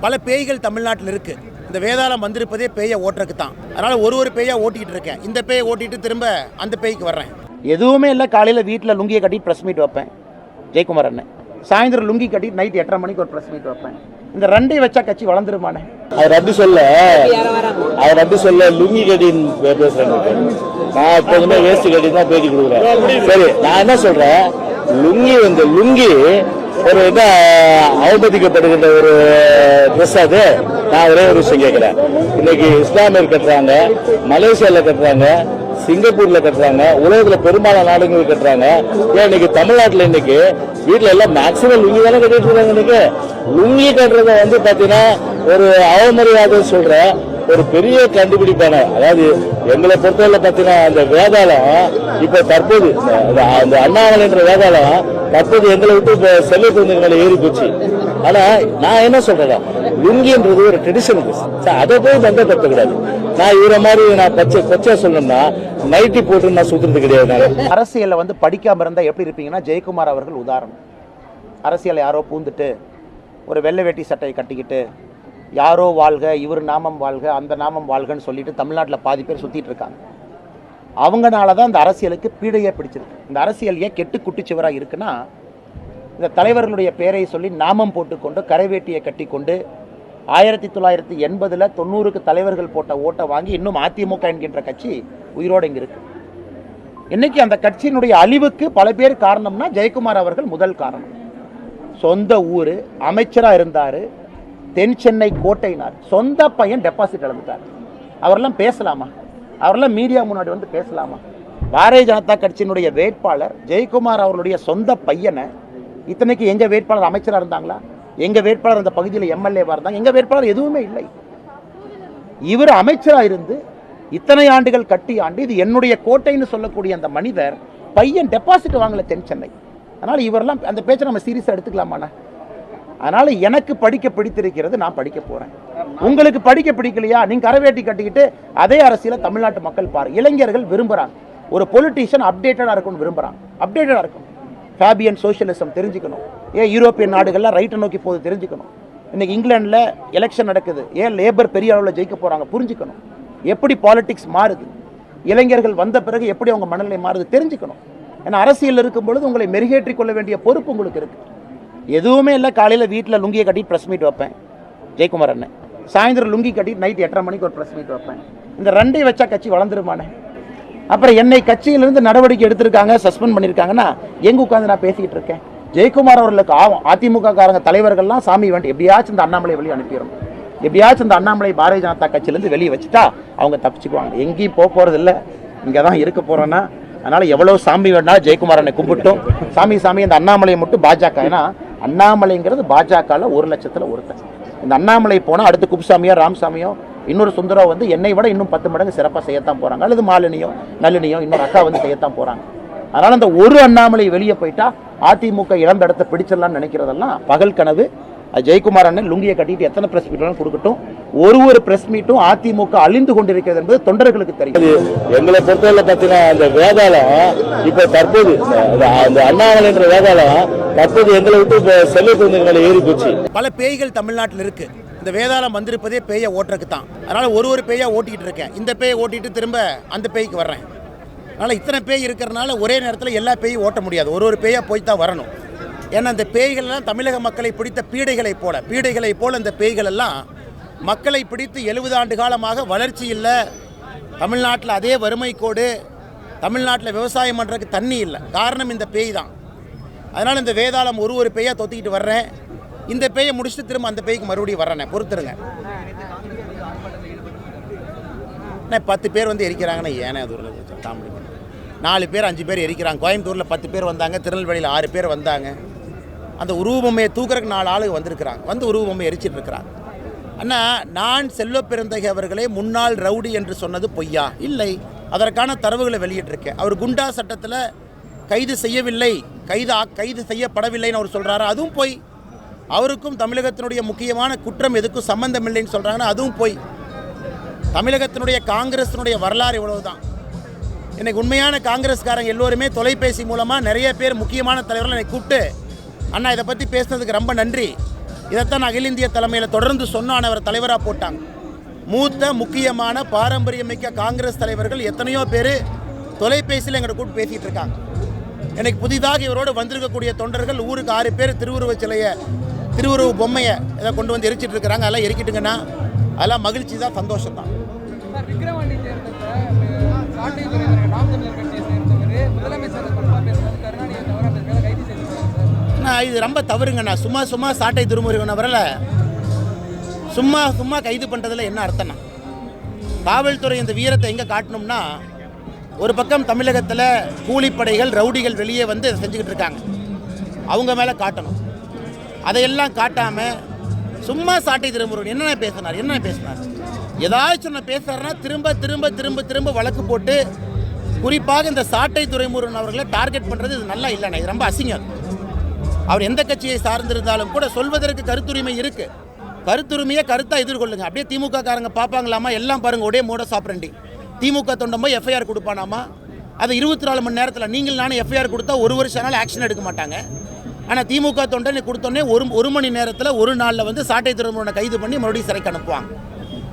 பல பேய்கள் தமிழ்நாட்டில் இருக்கு. இந்த வேதாளம் வந்திருப்பதே பேயை ஓட்டுறதுக்கு தான். அதனால ஒரு ஒரு பேயா ஓட்டிக்கிட்டு இருக்கேன். இந்த பேயை ஓட்டிட்டு திரும்ப அந்த பேய்க்கு வர்றேன். எதுவுமே இல்லை காலையில் வீட்டில் லுங்கியை கட்டி ப்ரெஸ் மீட் வைப்பேன். ஜெயக்குமார் அண்ணன். சாயந்தரம் லுங்கி கட்டி நைட் எட்டரை மணிக்கு ஒரு ப்ரெஸ் மீட் வைப்பேன். இந்த ரெண்டையும் வச்சா கட்சி வளர்ந்துருமானே? அவர் அப்படி சொல்ல. அவர் அப்படி சொல்ல லுங்கி கட்டின்னு பே- பேசுறாங்க நான். எப்போதுமே வேஸ்ட் கட்டி தான் பேட்டி கொடுக்குறேன். சரி நான் என்ன சொல்றேன்? லுங்கி வந்து லுங்கி ஒரு என்ன அவமதிக்கப்படுகின்ற ஒரு ட்ரெஸ் அது. நான் ஒரே ஒரு விஷயம் கேட்கிறேன். இன்னைக்கு இஸ்லாமியர் கட்டுறாங்க மலேசியால கட்டுறாங்க சிங்கப்பூர்ல கட்டுறாங்க உலகத்துல பெரும்பாலான நாடுகள் கட்டுறாங்க. ஏன் இன்னைக்கு தமிழ்நாட்டுல இன்னைக்கு வீட்டுல எல்லாம் மேக்சிமம் லுங்கி தானே கட்டிட்டு இருக்காங்க இன்னைக்கு? லுங்கி கட்டுறத வந்து பாத்தீங்கன்னா ஒரு அவமரியாதை சொல்ற ஒரு பெரிய கண்டுபிடிப்பான அதாவது எங்களை பொறுத்தவரை பார்த்தீங்கன்னா அந்த வேதாளம் இப்ப தற்போது அந்த- அந்த அண்ணாமலைன்ற வேதாளம் தற்போது எங்களை விட்டு இப்ப செல்ல குழந்தைங்க ஏறி போச்சு. ஆனா நான் என்ன சொல்றேன் லுங்கின்றது ஒரு ட்ரெடிஷனல் அதை போய் பந்தப்படுத்த கூடாது நான் இவரை மாதிரி நான் பச்சை பச்சை சொல்லணும்னா நைட்டி போட்டு நான் சுத்துறது கிடையாது நான். வந்து படிக்காம இருந்தால் எப்படி இருப்பீங்கன்னா ஜெயக்குமார் அவர்கள் உதாரணம். அரசியல் யாரோ பூந்துட்டு ஒரு வெள்ளை வேட்டி சட்டையை கட்டிக்கிட்டு யாரோ வாழ்க இவர் நாமம் வாழ்க அந்த நாமம் வாழ்கன்னு சொல்லிட்டு தமிழ்நாட்டில் பாதி பேர் சுற்றிட்டு இருக்காங்க. அவங்கனால தான் இந்த அரசியலுக்கு பீடையே பிடிச்சிருக்கு. இந்த அரசியல் ஏன் கெட்டு குட்டிச்சுவராக இருக்குன்னா இந்த தலைவர்களுடைய பெயரை சொல்லி நாமம் போட்டுக்கொண்டு கரைவேட்டியை கட்டிக்கொண்டு ஆயிரத்தி தொள்ளாயிரத்தி எண்பதில் தொண்ணூறுக்கு தலைவர்கள் போட்ட ஓட்டை வாங்கி இன்னும் அதிமுக என்கின்ற கட்சி உயிரோடு இங்கே இருக்கு. இன்னைக்கு அந்த கட்சியினுடைய அழிவுக்கு பல பேர் காரணம்னா ஜெயக்குமார் அவர்கள் முதல் காரணம். சொந்த ஊர் அமைச்சராக இருந்தார் தென் சென்னை கோட்டைனார் சொந்த பையன் டெபாசிட் இழந்துட்டார். அவரெல்லாம் பேசலாமா? அவரெல்லாம் மீடியா முன்னாடி வந்து பேசலாமா? பாரதிய ஜனதா கட்சியினுடைய வேட்பாளர் ஜெயக்குமார் அவர்களுடைய சொந்த பையனை இத்தனைக்கு எங்கள் வேட்பாளர் அமைச்சராக இருந்தாங்களா? எங்கள் வேட்பாளர் அந்த பகுதியில் எம்எல்ஏவாக இருந்தாங்க? எங்கள் வேட்பாளர் எதுவுமே இல்லை. இவர் அமைச்சராக இருந்து இத்தனை ஆண்டுகள் கட்டி ஆண்டு இது என்னுடைய கோட்டைன்னு சொல்லக்கூடிய அந்த மனிதர் பையன் டெபாசிட் வாங்கல தென் சென்னை. அதனால் இவரெல்லாம் அந்த பேச்சை நம்ம சீரியஸாக எடுத்துக்கலாமாண்ணா? அதனால் எனக்கு படிக்க பிடித்திருக்கிறது நான் படிக்க போகிறேன் உங்களுக்கு படிக்க பிடிக்கலையா? நீங்கள் கரவேட்டி கட்டிக்கிட்டு அதே அரசியலை தமிழ்நாட்டு மக்கள் பாரு. இளைஞர்கள் விரும்புகிறாங்க ஒரு பொலிட்டீஷியன் அப்டேட்டடாக இருக்கணும்னு விரும்புகிறாங்க அப்டேட்டடாக இருக்கணும். ஃபேபியன் சோஷியலிசம் தெரிஞ்சுக்கணும். ஏன் யூரோப்பியன் நாடுகள்லாம் ரைட்டை நோக்கி போது தெரிஞ்சுக்கணும். இன்னைக்கு இங்கிலாண்டில் எலெக்ஷன் நடக்குது. ஏன் லேபர் பெரிய அளவில் ஜெயிக்க போகிறாங்க புரிஞ்சுக்கணும். எப்படி பாலிட்டிக்ஸ் மாறுது? இளைஞர்கள் வந்த பிறகு எப்படி அவங்க மனநிலை மாறுது? தெரிஞ்சுக்கணும். ஏன்னா அரசியல் இருக்கும் பொழுது உங்களை மெருகேற்றிக் கொள்ள வேண்டிய பொறுப்பு உங்களுக்கு இருக்குது எதுவுமே இல்லை காலையில் வீட்டில் லுங்கியை கட்டி ப்ரெஸ் மீட் வைப்பேன். ஜெயக்குமார் அண்ணன் சாயந்தரம் லுங்கி கட்டி நைட் எட்டரை மணிக்கு ஒரு ப்ரெஸ் மீட் வைப்பேன். இந்த ரெண்டையும் வச்சா கட்சி வளர்ந்துருமானே அப்புறம் என்னை கட்சியிலிருந்து நடவடிக்கை எடுத்திருக்காங்க சஸ்பெண்ட் பண்ணியிருக்காங்கன்னா எங்கே உட்காந்து நான் பேசிக்கிட்டு இருக்கேன். ஜெயக்குமார் அவர்களுக்கு ஆகும் அதிமுக காரங்க தலைவர்கள்லாம் சாமி வேண்டி எப்படியாச்சும் இந்த அண்ணாமலை வெளியே அனுப்பிடும் எப்படியாச்சும் இந்த அண்ணாமலை பாரதிய ஜனதா கட்சியிலேருந்து வெளியே வச்சுட்டா அவங்க தப்பிச்சுக்குவாங்க. எங்கேயும் போக போகிறது இல்லை. இங்கே தான் இருக்க போகிறோன்னா அதனால் எவ்வளோ சாமி வேணா ஜெயக்குமாரனை கும்பிட்டோம். சாமி சாமி இந்த அண்ணாமலையை மட்டும் பாஜக ஏன்னா அண்ணாமலைங்கிறது பாஜகவில் ஒரு லட்சத்தில் ஒருத்தன். இந்த அண்ணாமலை போனால் அடுத்து குப்புசாமியோ ராமசாமியோ இன்னொரு சுந்தரோ வந்து என்னை விட இன்னும் பத்து மடங்கு சிறப்பாக செய்யத்தான் போகிறாங்க அல்லது மாலினியோ நளினியோ இன்னொரு அக்கா வந்து செய்யத்தான் போகிறாங்க அதனால் அந்த ஒரு அண்ணாமலை வெளியே போயிட்டா அதிமுக இழந்த இடத்த பிடிச்சிடலாம்னு நினைக்கிறதெல்லாம் பகல் கனவு. ஜெயக்குமார் அண்ணன் லுங்கியை கட்டிட்டு எத்தனை பிரஸ் மீட் வேணாலும் கொடுக்கட்டும். ஒரு ஒரு பிரஸ் மீட்டும் அதிமுக அழிந்து கொண்டிருக்கிறது என்பது தொண்டர்களுக்கு தெரியும். எங்களை பொறுத்தவரை பாத்தீங்கன்னா அந்த வேதாளம் இப்ப தற்போது அந்த- அந்த அண்ணாமலைன்ற வேதாளம் தற்போது எங்களை விட்டு இப்ப மேல ஏறி போச்சு. பல பேய்கள் தமிழ்நாட்டில் இருக்கு. இந்த வேதாளம் வந்திருப்பதே பேயை ஓட்டுறதுக்கு தான் அதனால ஒரு ஒரு பேயா ஓட்டிக்கிட்டு இருக்கேன். இந்த பேயை ஓட்டிட்டு திரும்ப அந்த பேய்க்கு வர்றேன். அதனால் இத்தனை பேய் இருக்கிறனால ஒரே நேரத்தில் எல்லா பேயும் ஓட்ட முடியாது. ஒரு ஒரு பேயா போய் தான் வரணும். ஏன்னா இந்த பேய்கள்லாம் தமிழக மக்களை பிடித்த பீடைகளைப் போல பீடைகளைப் போல இந்த பேய்கள் எல்லாம் மக்களை பிடித்து எழுபது ஆண்டு காலமாக வளர்ச்சி இல்லை. தமிழ்நாட்டில் அதே வறுமை கோடு தமிழ்நாட்டில் விவசாயம் பண்ணுறதுக்கு தண்ணி இல்லை. காரணம் இந்த பேய் தான். அதனால் இந்த வேதாளம் ஒரு ஒரு பேயாக தொத்திக்கிட்டு வர்றேன். இந்த பேயை முடிச்சுட்டு திரும்ப அந்த பேய்க்கு மறுபடியும் வர்றேன். பொறுத்துருங்க. பத்து பேர் வந்து எரிக்கிறாங்கண்ணே ஏனே அது ஒரு காமெடி நாலு பேர் அஞ்சு பேர் எரிக்கிறாங்க. கோயம்புத்தூரில் பத்து பேர் வந்தாங்க திருநெல்வேலியில் ஆறு பேர் வந்தாங்க. அந்த உருவபொம்மையை தூக்குறதுக்கு நாலு ஆளுங்க வந்திருக்கிறாங்க. வந்து உருவபொம்மையை எரிச்சிட்டு இருக்கிறாங்க. அண்ணா நான் செல்வ பிறந்தகை அவர்களே முன்னாள் ரவுடி என்று சொன்னது பொய்யா? இல்லை. அதற்கான தரவுகளை வெளியிட்டிருக்கேன். அவர் குண்டா சட்டத்தில் கைது செய்யவில்லை. கைது கைது செய்யப்படவில்லைன்னு அவர் சொல்கிறாரு அதுவும் பொய். அவருக்கும் தமிழகத்தினுடைய முக்கியமான குற்றம் எதுக்கும் சம்பந்தம் இல்லைன்னு சொல்கிறாங்கன்னா அதுவும் பொய். தமிழகத்தினுடைய காங்கிரஸினுடைய வரலாறு இவ்வளவுதான். எனக்கு உண்மையான காங்கிரஸ்காரங்க எல்லோருமே தொலைபேசி மூலமாக நிறைய பேர் முக்கியமான தலைவர்கள் என்னை கூப்பிட்டு அண்ணா இதை பற்றி பேசுனதுக்கு ரொம்ப நன்றி. இதைத்தான் அகில இந்திய தலைமையில் தொடர்ந்து சொன்னான் அவர் தலைவராக போட்டாங்க. மூத்த முக்கியமான பாரம்பரியமிக்க காங்கிரஸ் தலைவர்கள் எத்தனையோ பேர் தொலைபேசியில் எங்களை கூட்டு பேசிகிட்டு இருக்காங்க. எனக்கு புதிதாக இவரோடு வந்திருக்கக்கூடிய தொண்டர்கள் ஊருக்கு ஆறு பேர் திருவுருவ சிலையை திருவுருவ பொம்மையை இதை கொண்டு வந்து எரிச்சிட்டு இருக்கிறாங்க. அதெல்லாம் எரிக்கிட்டுங்கன்னா அதெல்லாம் மகிழ்ச்சி தான் சந்தோஷம் தான் ஆனால் இது ரொம்ப தவறுங்கண்ணா சும்மா சும்மா சாட்டை திருமுருகன் வரல சும்மா சும்மா கைது பண்ணுறதுல என்ன அர்த்தம்னா காவல்துறை இந்த வீரத்தை எங்கே காட்டணும்னா ஒரு பக்கம் தமிழகத்தில் கூலிப்படைகள் ரவுடிகள் வெளியே வந்து இதை செஞ்சுக்கிட்டு இருக்காங்க. அவங்க மேலே காட்டணும். அதையெல்லாம் காட்டாமல் சும்மா சாட்டை திருமுருகன் என்னென்ன பேசினார்? என்னென்ன பேசினார்? ஏதாச்சும் நான் பேசுறாருன்னா திரும்ப திரும்ப திரும்ப திரும்ப வழக்கு போட்டு குறிப்பாக இந்த சாட்டை துறைமுருகன் அவர்களை டார்கெட் பண்ணுறது இது நல்லா இல்லைண்ணா. இது ரொம்ப அசிங்கம். அவர் எந்த கட்சியை சார்ந்திருந்தாலும் கூட சொல்வதற்கு கருத்துரிமை இருக்கு. கருத்துரிமையை கருத்தா எதிர்கொள்ளுங்க. அப்படியே திமுக காரங்க பார்ப்பாங்களாமா எல்லாம் பாருங்க ஒரே மூட சாப்பிட்றண்டி திமுக தொண்டம் போய் எஃப்ஐஆர் கொடுப்பானாமா? அது இருபத்தி நாலு மணி நேரத்தில் நீங்கள் நானும் எஃப்ஐஆர் கொடுத்தா ஒரு வருஷம் நாள் ஆக்ஷன் எடுக்க மாட்டாங்க. ஆனால் திமுக தொண்டனை கொடுத்தோன்னே ஒரு ஒரு மணி நேரத்தில் ஒரு நாளில் வந்து சாட்டை திருமணம் கைது பண்ணி மறுபடியும் சிறைக்கு அனுப்புவாங்க.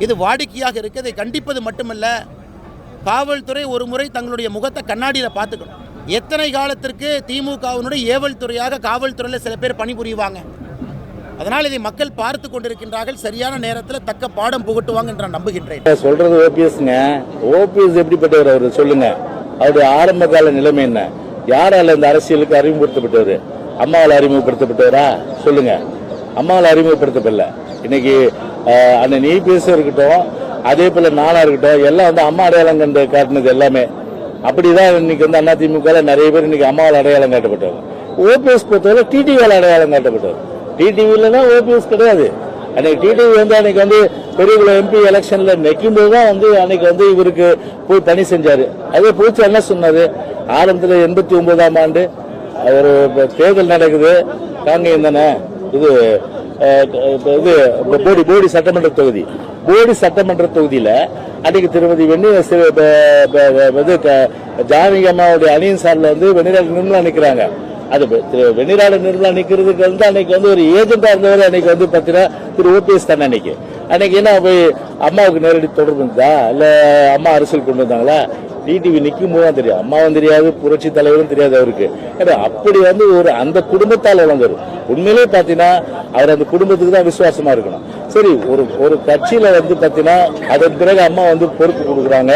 இது வாடிக்கையாக இருக்குது இதை கண்டிப்பது மட்டுமல்ல காவல்துறை ஒரு முறை தங்களுடைய முகத்தை கண்ணாடியில் பார்த்துக்கணும். எத்தனை காலத்திற்கு திமுகவினுடைய ஏவல் துறையாக காவல்துறையில் சில பேர் பணிபுரிவாங்க? அதனால் இதை மக்கள் பார்த்து கொண்டிருக்கின்றார்கள். சரியான நேரத்தில் தக்க பாடம் புகட்டுவாங்க என்று நான் நம்புகின்றேன். சொல்றது ஓபிஎஸ்ங்க. ஓபிஎஸ் எப்படிப்பட்டவர் அவர்? சொல்லுங்க. அவருடைய ஆரம்ப கால நிலைமை என்ன? யாரால இந்த அரசியலுக்கு அறிமுகப்படுத்தப்பட்டவர்? அம்மாவால் அறிமுகப்படுத்தப்பட்டவரா? சொல்லுங்க. அம்மாவால் அறிமுகப்படுத்தப்படல. இன்னைக்கு அஹ், அண்ணன் நீ பேச இருக்கட்டும் அதே போல நானா இருக்கட்டும் எல்லாம் வந்து அம்மா அடையாளம் கண்டு காட்டினது எல்லாமே. அப்படிதான் இன்னைக்கு வந்து அண்ணா திமுக நிறைய பேர் இன்னைக்கு அம்மாவால் அடையாளம் காட்டப்பட்டாங்க ஓபிஎஸ் பொறுத்தவரை டிடிவியால் அடையாளம் காட்டப்பட்டார் டிடிவி இல்லைன்னா ஓபிஎஸ் கிடையாது. அன்னைக்கு டிடிவி வந்து அன்னைக்கு வந்து பெரியகுளம் எம்பி எலெக்ஷன்ல நிற்கும்போது தான் வந்து அன்னைக்கு வந்து இவருக்கு போய் பணி செஞ்சாரு. அதே பூச்சி என்ன சொன்னாரு? ஆரம்பத்தில் எண்பத்தி ஒன்பதாம் ஆண்டு ஒரு தேர்தல் நடக்குது. காங்கேயம் தானே? இது இது போடி போடி சட்டமன்ற தொகுதி. போடி சட்டமன்ற தொகுதியில அன்னைக்கு திருமதி வெண்ணி வந்து இது ஜானகி அம்மாவுடைய அணியின் சார்ல வந்து வெண்ணிலா நிர்மலா நிக்கிறாங்க அது திரு வெண்ணிராட நிர்மலா நிக்கிறதுக்கு வந்து அன்னைக்கு வந்து ஒரு ஏஜென்டா இருந்தவர் அன்னைக்கு வந்து பாத்தீங்கன்னா திரு ஓபிஎஸ் தானே அன்னைக்கு. அன்னைக்கு என்ன போய் அம்மாவுக்கு நேரடி தொடர்பு இருந்தா இல்ல அம்மா அரசியல் கொண்டு வந்தாங்களா? டிடிவி நிற்கும் போது தான் தெரியும். அம்மாவும் தெரியாது புரட்சி தலைவரும் தெரியாது அவருக்கு. ஏன்னா அப்படி வந்து ஒரு அந்த குடும்பத்தால் வளர்ந்தவர். உண்மையிலேயே பார்த்தீங்கன்னா அவர் அந்த குடும்பத்துக்கு தான் விசுவாசமா இருக்கணும். சரி ஒரு ஒரு கட்சியில வந்து பார்த்தீங்கன்னா அதன் பிறகு அம்மா வந்து பொறுப்பு கொடுக்குறாங்க.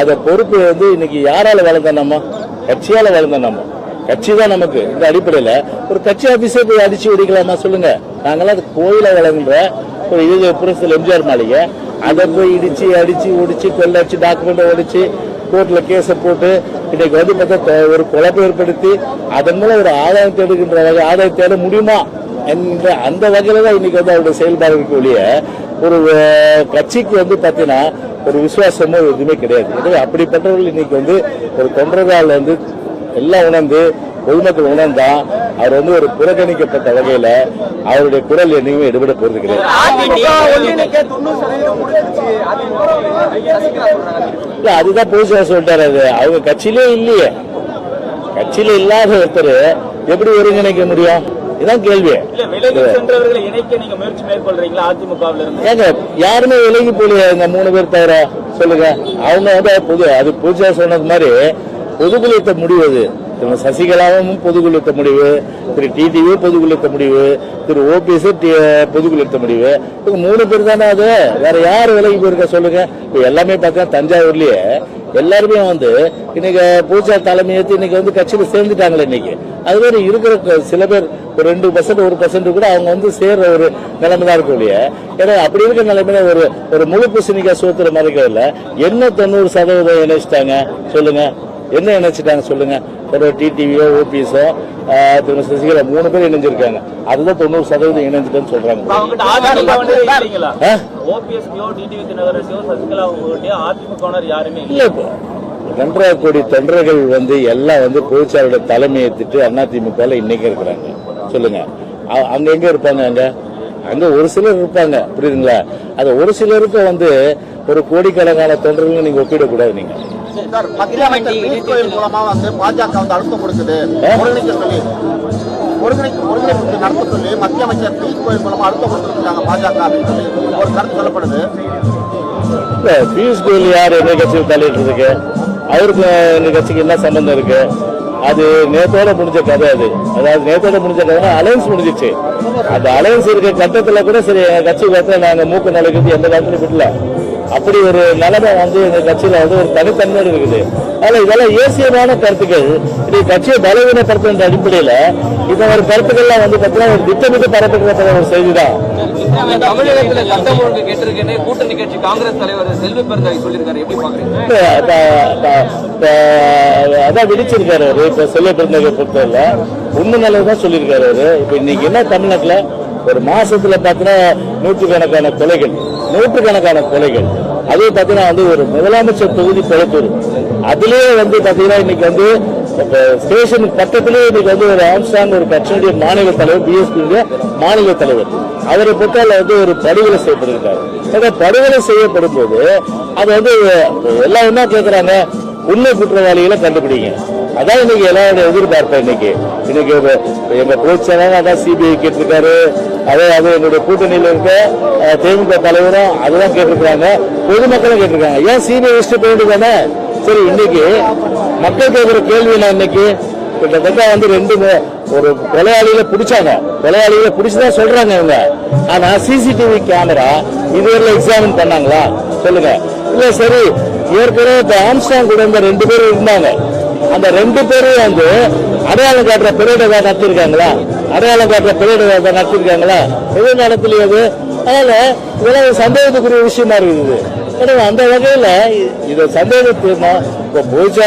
அந்த பொறுப்பு வந்து இன்னைக்கு யாரால வளர்ந்த நம்ம? கட்சியால வளர்ந்த நம்ம? கட்சி தான் நமக்கு. இந்த அடிப்படையில் ஒரு கட்சி ஆபீஸே போய் அடிச்சு வெடிக்கலாமா சொல்லுங்க. நாங்களாம் அது கோயிலை வழங்குற ஒரு இது புரட்சியில் எம்ஜிஆர் மாளிகை. அதை போய் இடிச்சு அடிச்சு ஒடிச்சு கொள்ளடிச்சு டாக்குமெண்ட் ஒடிச்சு கோர்ட்டில் கேஸை போட்டு இன்னைக்கு வந்து பார்த்தா ஒரு குழப்பம் ஏற்படுத்தி அதன் மூலம் ஒரு ஆதாயம் தேடுகின்ற வகை ஆதாயம் தேட முடியுமா என்கின்ற அந்த வகையில் தான் இன்னைக்கு வந்து அவருடைய செயல்பாடுகளுக்கு ஒழிய ஒரு கட்சிக்கு வந்து பார்த்தீங்கன்னா ஒரு விசுவாசமோ எதுவுமே கிடையாது. எனவே அப்படிப்பட்டவர்கள் இன்னைக்கு வந்து ஒரு தொண்டர்களால் வந்து எல்லாம் உணர்ந்து பொதுமக்கள் உணர்ந்தா அவர் வந்து ஒரு புறக்கணிக்கப்பட்ட வகையில அவருடைய குரல் என்னைக்குமே எடுபட போறது கிடையாது. அதுதான் புதுசா சொல்லிட்டாரு அது. அவங்க கட்சியிலே இல்லையே. கட்சியில இல்லாத ஒருத்தர் எப்படி ஒருங்கிணைக்க முடியும்? இதான் கேள்வி. ஏங்க யாருமே விலகி போலியே இந்த மூணு பேர் தவிர? சொல்லுங்க. அவங்க வந்து பொது அது புதுசா சொன்னது மாதிரி பொதுக்குழுத்த முடிவு. அது திரு சசிகலாவும் பொதுக்குழுத்த முடிவு. திரு டிடிவி பொதுக்குழுத்த முடிவு. திரு ஓபிஎஸ் பொதுக்குழுத்த முடிவு. இவங்க மூணு பேர் தானே அது? வேற யார் விலைக்கு போயிருக்க சொல்லுங்க. இப்ப எல்லாமே பார்த்தா தஞ்சாவூர்லயே எல்லாருமே வந்து இன்னைக்கு பூஜா தலைமையேற்று இன்னைக்கு வந்து கட்சியில் சேர்ந்துட்டாங்களே இன்னைக்கு. அது மாதிரி இருக்கிற சில பேர் ஒரு ரெண்டு பர்சன்ட் ஒரு பர்சன்ட் கூட அவங்க வந்து சேர்ற ஒரு நிலைமை தான் இருக்கும் இல்லையா? ஏன்னா அப்படி இருக்கிற நிலைமையில ஒரு ஒரு முழு பூசணிக்காய் சூத்திர மறைக்கிறதுல என்ன தொண்ணூறு சதவீதம் இணைச்சிட்டாங்க? சொல்லுங்க. என்ன இணைச்சிட்டாங்க சொல்லுங்க? ஒரு டிடிவியோ ஓபிஎஸோ திரு சசிகலா மூணு பேர் இணைஞ்சிருக்காங்க. அதுதான் தொண்ணூறு சதவீதம் இணைஞ்சிட்டேன்னு சொல்றாங்க. இல்ல ரெண்டரை கோடி தொண்டர்கள் வந்து எல்லாம் வந்து பொதுச்சாரோட தலைமை ஏத்துட்டு அதிமுக இன்னைக்கு இருக்கிறாங்க. சொல்லுங்க. அங்க எங்க இருப்பாங்க அங்க? அங்க ஒரு சிலர் இருப்பாங்க. புரியுதுங்களா? அது ஒரு சிலருக்கு வந்து ஒரு கோடிக்கணக்கான தொண்டர்கள் நீங்க ஒப்பிடக்கூடாது நீங்க. சார் மத்திய அமைச்சர் பியூஷ் கோயல் மூலமா வந்து பாஜக வந்து அழுத்தம் கொடுக்குது. ஒருங்கிணைக்க சொல்லி ஒருங்கிணைப்பு ஒருங்கிணைப்பு நடத்த சொல்லி மத்திய அமைச்சர் பியூஷ் கோயல் மூலமா அழுத்தம் கொடுத்துருக்காங்க பாஜக அப்படின்னு சொல்லி ஒரு கருத்து சொல்லப்படுது. பியூஷ் கோயல் யார் எங்க கட்சியில் தலையிடுறதுக்கு அவருக்கு எங்க கட்சிக்கு என்ன சம்பந்தம் இருக்கு? அது நேத்தோட முடிஞ்ச கதை அது. அதாவது நேத்தோட முடிஞ்ச கதை அலையன்ஸ் முடிஞ்சிச்சு. அந்த அலையன்ஸ் இருக்க கட்டத்துல கூட சரி கட்சி பார்த்து நாங்க மூக்கு நுழைக்கிறது எந்த காலத்துல விடல. அப்படி ஒரு நிலைமை வந்து எங்க கட்சியில வந்து ஒரு தனித்தன்மை இருக்குது. அதனால இதெல்லாம் ஏசியமான கருத்துக்கள். இது கட்சியை பலவீனப்படுத்துகின்ற அடிப்படையில இந்த ஒரு கருத்துக்கள்லாம் வந்து பார்த்தீங்கன்னா ஒரு திட்டமிட்டு பரப்புகிற ஒரு செய்தி தான் தமிழகத்துல சட்டம் ஒழுங்கு கேட்டிருக்கேன்னு கூட்டணி கட்சி காங்கிரஸ் தலைவர் செல்வ பெருந்தாய் சொல்லியிருக்காரு. எப்படி பாக்குறீங்க? அதான் விடிச்சிருக்காரு அவரு. இப்ப செல்வ பெருந்தகை பொறுத்தவரை உண்மை நல்லதுதான் சொல்லியிருக்காரு அவரு. இப்ப இன்னைக்கு என்ன தமிழ்நாட்டுல ஒரு மாசத்துல பாத்தீங்கன்னா நூற்றுக்கணக்கான கொலைகள் நூற்றுக்கணக்கான கொலைகள். அதே பாத்தீங்கன்னா வந்து ஒரு முதலமைச்சர் தொகுதி குளத்தூர் அதுலேயே வந்து பாத்தீங்கன்னா இன்னைக்கு வந்து ஸ்டேஷன் பக்கத்திலே இன்னைக்கு வந்து ஒரு ஆம்ஸ்டாங் ஒரு கட்சியுடைய மாநில தலைவர் பிஎஸ்பி மாநில தலைவர். அவரை பொறுத்தால வந்து ஒரு படுகொலை செய்யப்பட்டிருக்காரு. ஏன்னா படுகொலை செய்யப்படும் போது அது வந்து எல்லாம் என்ன கேட்குறாங்க உண்மை குற்றவாளிகளை கண்டுபிடிங்க. அதான் இன்னைக்கு எல்லாரோட எதிர்பார்ப்பு இன்னைக்கு. இன்னைக்கு எங்க பொதுச்செயலாளர் அதான் சிபிஐ கேட்டிருக்காரு. அதே அது என்னுடைய கூட்டணியில் இருக்க அஹ், தலைவரும் அதுதான் கேட்டிருக்காங்க பொதுமக்களும் கேட்டிருக்காங்க. ஏன் சிபிஐ இஷ்டம் போக தானே? சரி இன்னைக்கு மக்கள் கேட்கிற கேள்வி என்ன இன்னைக்கு? கிட்டத்தட்ட வந்து ரெண்டு ஒரு கொலையாளியில பிடிச்சாங்க. கொலையாளியில பிடிச்சுதான் சொல்றாங்க இவங்க. ஆனா சிசிடிவி கேமரா இதுவரை எக்ஸாமின் பண்ணாங்களா? சொல்லுங்க. இல்ல சரி ஏற்கனவே இப்ப ஆம்ஸ்டாங் கூட ரெண்டு பேரும் இருந்தாங்க. அந்த ரெண்டு பேரும் வந்து அடையாளம் காட்டுற பிரேட நடத்திருக்காங்களா அடையாளம் காட்டுற பிரேட நடத்திருக்காங்களா எது நடத்தலையாது அதனால இதெல்லாம் சந்தேகத்துக்குரிய விஷயமா இருக்குது. எனவே அந்த வகையில இதை இது சந்தேகத்தை இப்போ பூஜா